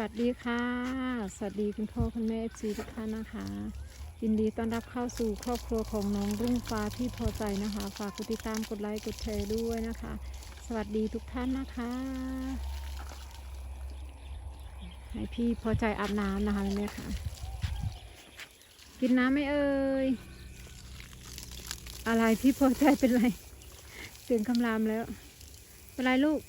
วัสดีค่ะ สวัสดีคุณพ่อคุณแม่เอฟซีทุกท่านนะคะ ยินดีต้อนรับเข้าสู่ครอบครัวของน้องรุ่งฟ้าพี่พอใจนะคะ ฝากกดติดตามกดไลค์กดแชร์ด้วยนะคะ สวัสดีทุกท่านนะคะ ให้พี่พอใจอาบน้ำนะคะเนี่ค่ะ กินน้ำไหม่เอ่ย อะไรพี่พอใจเป็นไรตื่นคำรามแล้ว เป็นไรลูก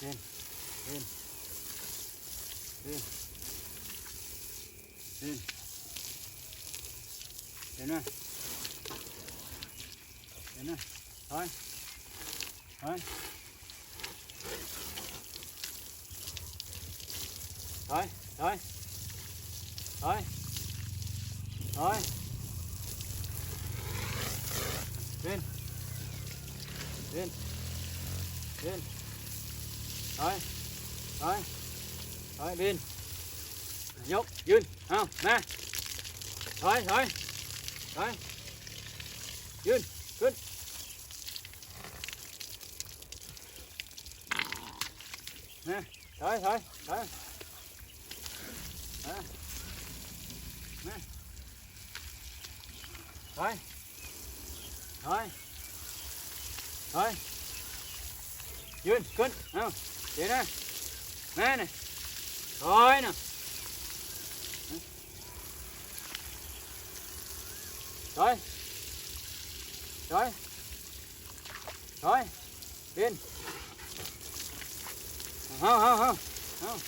เดินเดินเดินเดินเดินมาเดินมาถอย ถอยถอยถอยถอยถอยเดินเดินเดิน thôi thôi thôi bên nhúc duyên không nè thôi thôi thôi nè, thôi thôi thôi. Nè. Nè. Thôi. Thôi. Thôi. Cân nào Đi nè. Nè nè. Thôi, nè. Rồi Rồi Rồi Lên Không không không Không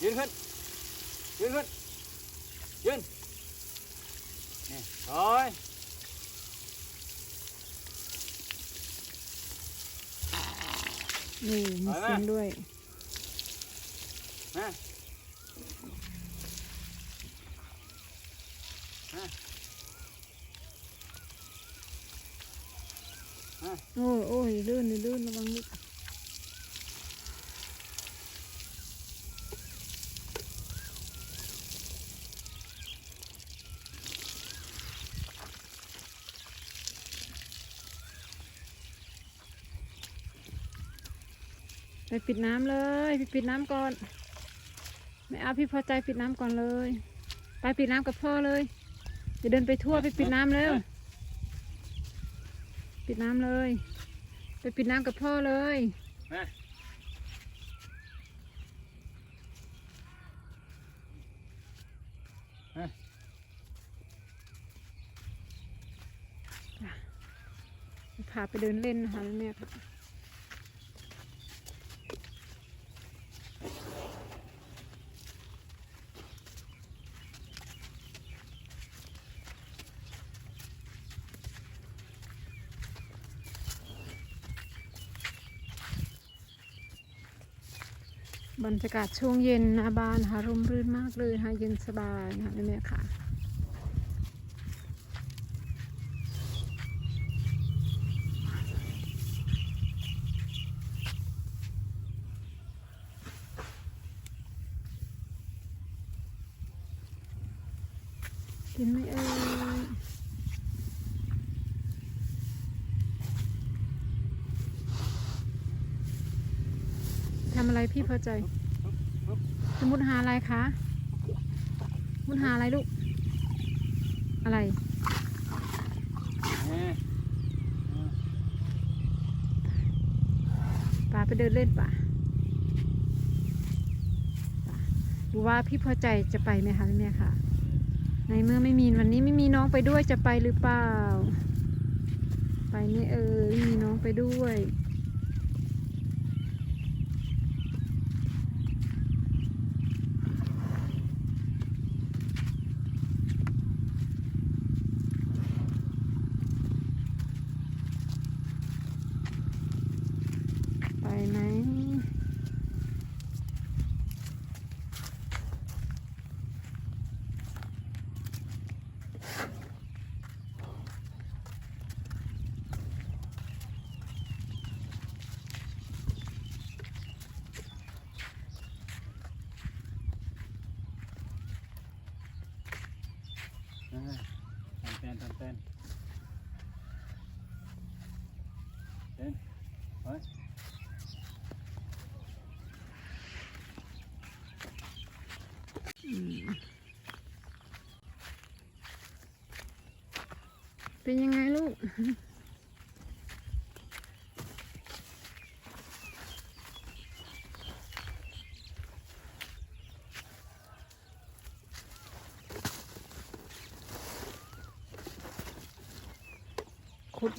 Yên ขึ้น Yên ขึ้น Yên Nè Rồi นี่มีเสียงด้วย Nè Nè โอ้ยโอ้ยลื่นลื่นระวังลูก ปปิดน้ำเลยไปปิดน้ำก่อน ไม่เอาพี่พอใจปิดน้ำก่อนเลย ไปปิดน้ำกับพ่อเลยจะเดินไปทั่วไปปิดน้ำเร็วปิดน้ำเลย ไปปิดน้ำกับพ่อเลยพาไปเดินเล่นนะคะแม่ บรรยากาศช่วงเย็นหนาบ้านนะคะร่มรื่นมากเลยค่ะเย็นสบายนะคะแม่ค่ะกินไหม่เอ่ยทำ อะไรพี่พอใจสมุดหาอะไรคะ มุดหาอะไรลูก อะไรป่าไปเดินเล่นป่ะป่ะดูว่าพี่พอใจจะไปไหมคะแม่ค่ะ ในเมื่อไม่มีวันนี้ไม่มีน้องไปด้วยจะไปหรือเปล่า ไปไม่เออไม่มีน้องไปด้วย ทำแฟนทำแฟนเต้นไปเป็นยังไงลูก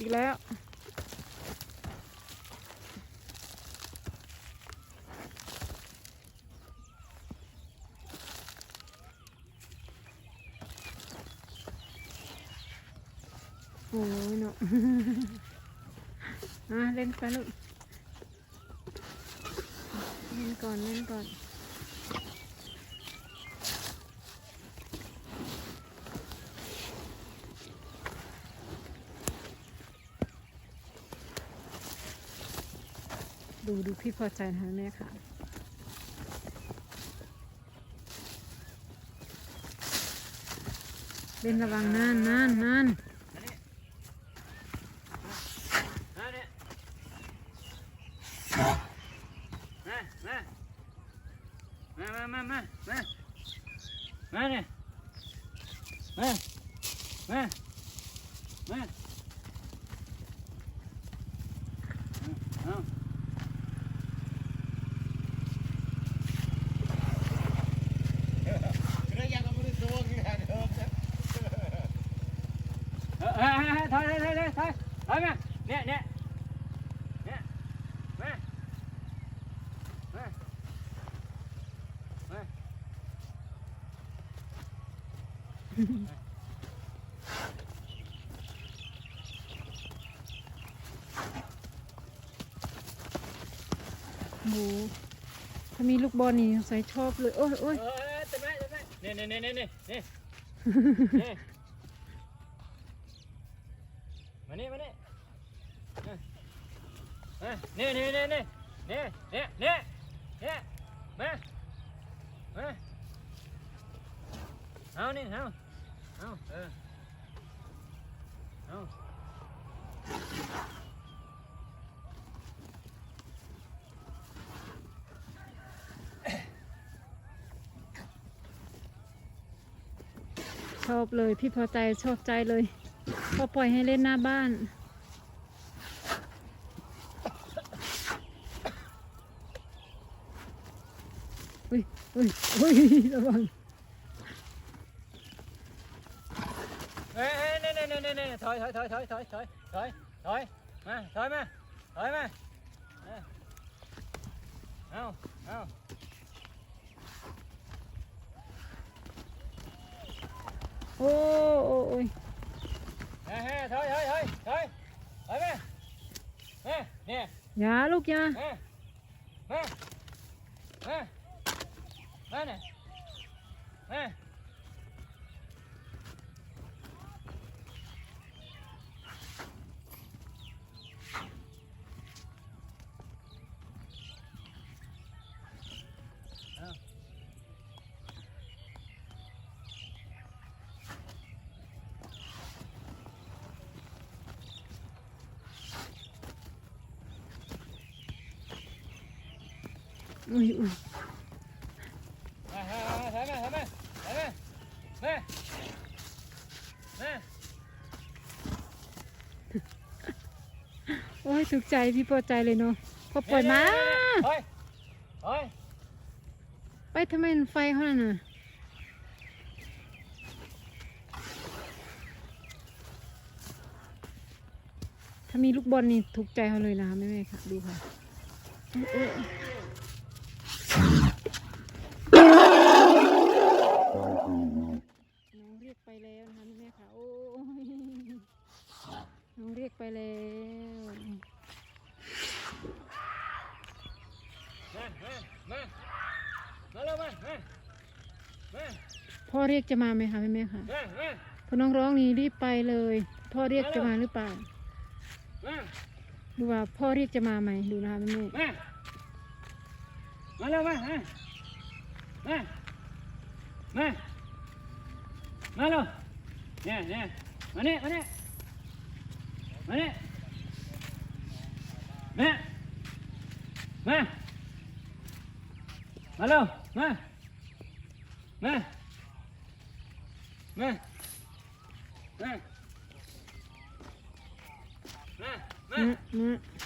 อีกแล้ว โอ้ยเนาะอะเล่นไปลูกเล่นก่อน เล่นก่อน ดูดูพี่พอใจนะคะแม่ค่ะเล่นระวังนั่นนั่นนั่น มาเนี่ยมามามามามามามาเนี่ยมามามาเอา เออเออเออถอย ถอยถอยถอยถอยถอยมาเนี่ยเนี่ยเนี่ยมามามาหมูถ้ามีลูกบอลนี่ใส่ชอบเลย โอ้ยโอ้ยเออเต็มไหมเต็มไหมเนี่ยเนี่ยเนี่ยเนี่ยเนี่ยเนี่ยมานี่มานี่มาเนี่นี่นี่นี่นี่นี่นี่นี่มามาเอานี่เอาเอาเออเอาชอบเลยพี่พอใจชอบใจเลยพอปล่อยให้เล่นหน้าบ้าน อุ้ยอุ้ยอุ้ยระวังเอ้ยเอ้ยเนี่ยเนี่ยเนี่ยเนี่ยถอยถอยถอยถอยถอยถอยถอยถอยมาถอยมาถอยมาเอาเอาเอาโอ้โอ้โอ้ยเฮ้ยเฮ้ยถอยถอยถอยถอยถอยมามาเนี่ยอย่าลูกอย่ามามามา Đây này. Đây. Ui, ui. มามาโอ้ยถูกใจพี่พอใจเลยเนาะพอปล่อยมาถอยถอยไปทำไมมันไฟเขาน่ะน่ะถ้ามีลูกบอลนี่ถูกใจเขาเลยนะคะแม่แม่ๆค่ะ ดูค่ะ กไปแล้วพ่อเรียกจะมาไหมคะแม่แม่คะพอน้องร้องนี่รีบไปเลย พ่อเรียกจะมาหรือเปล่าดูว่าพ่อเรียกจะมาไหมดูนะคะแม่แม่มาแล้วมามามามาแล้วเนี่ยเนี่ยมาเนี่ยมาเนี่ย มาเนี่ยมามา มาเร็วมา มา มา มา มา มา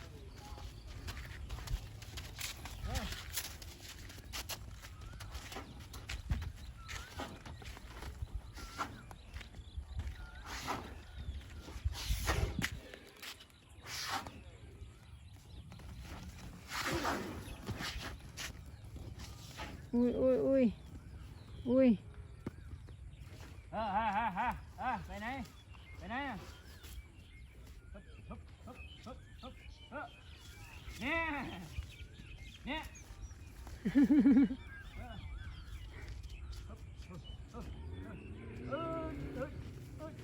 อุ้ยอุ้ยอุ้ยอุ้ยเออฮะฮะฮะเออไปไหน ไปไหนอฮึบฮึบฮึบฮึบฮึบเอนี่ยเนี่ยฮึอ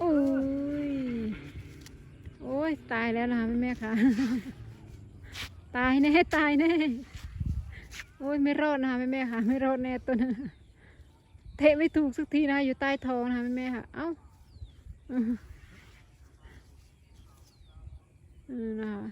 โอ้ยโอ้ยตายแล้วนะคะแม่แม่คะ ตายแน่ตายแน่ โอ้ยไม่รอดนะคะแม่ๆค่ะ ไม่รอดแน่ตัวนะเทไม่ถูกสักทีนะอยู่ใต้ท้องนะคะแม่ๆค่ะ เอ้าอืมนะคะ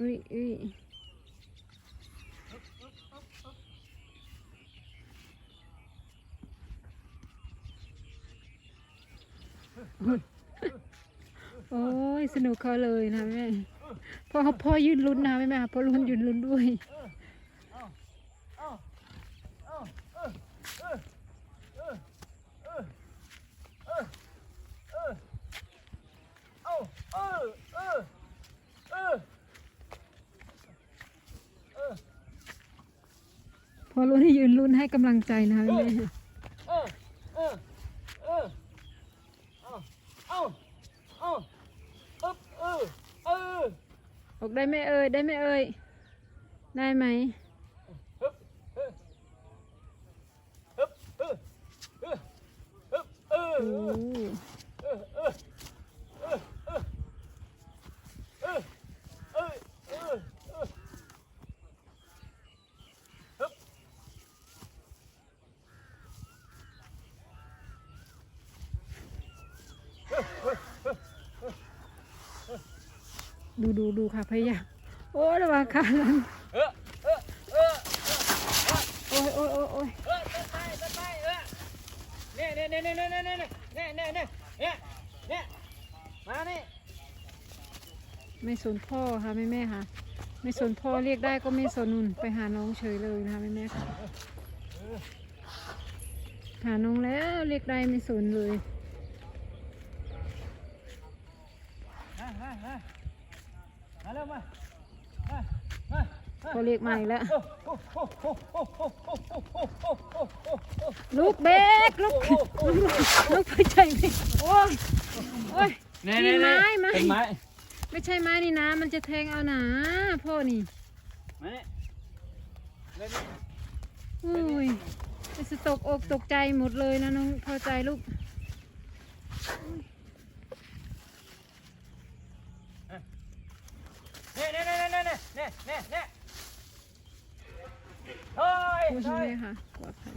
อุ้ยอุ้ย สนุกเขาเลยนะแม่พ่อเขาพ่อยืนลุ้นนะแม่แม่พ่อลุ้นยืนลุ้นด้วยพอลุ้ที่ยืนลุ้นให้กำลังใจนะะแม่ ออกได้ไหมเอ่ยได้ไหมเอ่ยได้ไหมโอ ดูดูดูค่ะพยายามโอ้ระวังค่ะลัโอ้ยโอ้ยโอ้ยเอ้ยเนี่เนี่เน่เนี่ยเนี่ยเนี่ยเนี่ยเนี่ยเนี่ยเนี่ยเนี่ยมานี่ไม่สนพ่อค่ะแม่แม่ค่ะ ไม่สนพ่อเรียกได้ก็ไม่สนนุ่นไปหาน้องเฉยเลยนะคะแม่แม่ค่ะหาน้องแล้วเรียกได้ไม่สนเลย มาแล้วมามามาเขาเรียกใหม่แล้ว ลูกเบกลูกลูกไปใจไมโอ้ยโอ้ยนี่ไม้ไม้ไมไม่ใช่ไม้นี่นะ มันจะแทงเอาหนาพ่อนี่มาเนี่โอ้ยจะตกอกตกใจหมดเลยนะน้องพอใจลูก นี่ยเนี่ยเนี่ยเนี่ยเนี่ยเนี่ยเนี่ยเฮ้ยค่ะปลอดภัย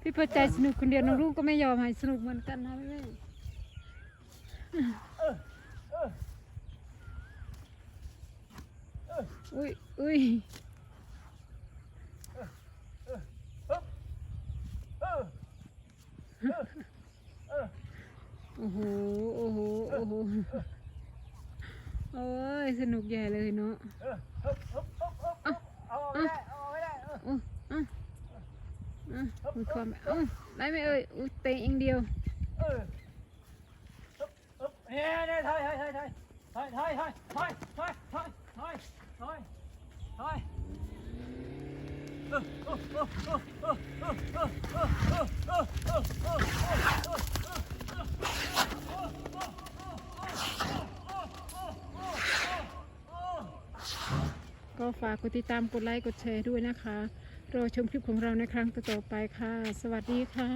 พี่พอใจสนุกคนเดียวน้องรุ่งก็ไม่ยอมให้สนุกเหมือนกันนะแม่ อุ้ยอุ้ยโอ้โห โอ้โห โอ้โห โอ้ย สนุกใหญ่เลยเนาะเอาไม่ได้เอาไม่ได้อุ้ยมีความอุ้ยได้ไหมเอ่ยอุ้ยเตะเองเดียวเนี่ยเนี่ยถอยถอยถอยถอยถอยถอยถอยถอยถอย ถอยถอยก็ฝากกดติดตามกดไลค์กดแชร์ด้วยนะคะ รอชมคลิปของเราในครั้งต่อๆไปค่ะ สวัสดีค่ะ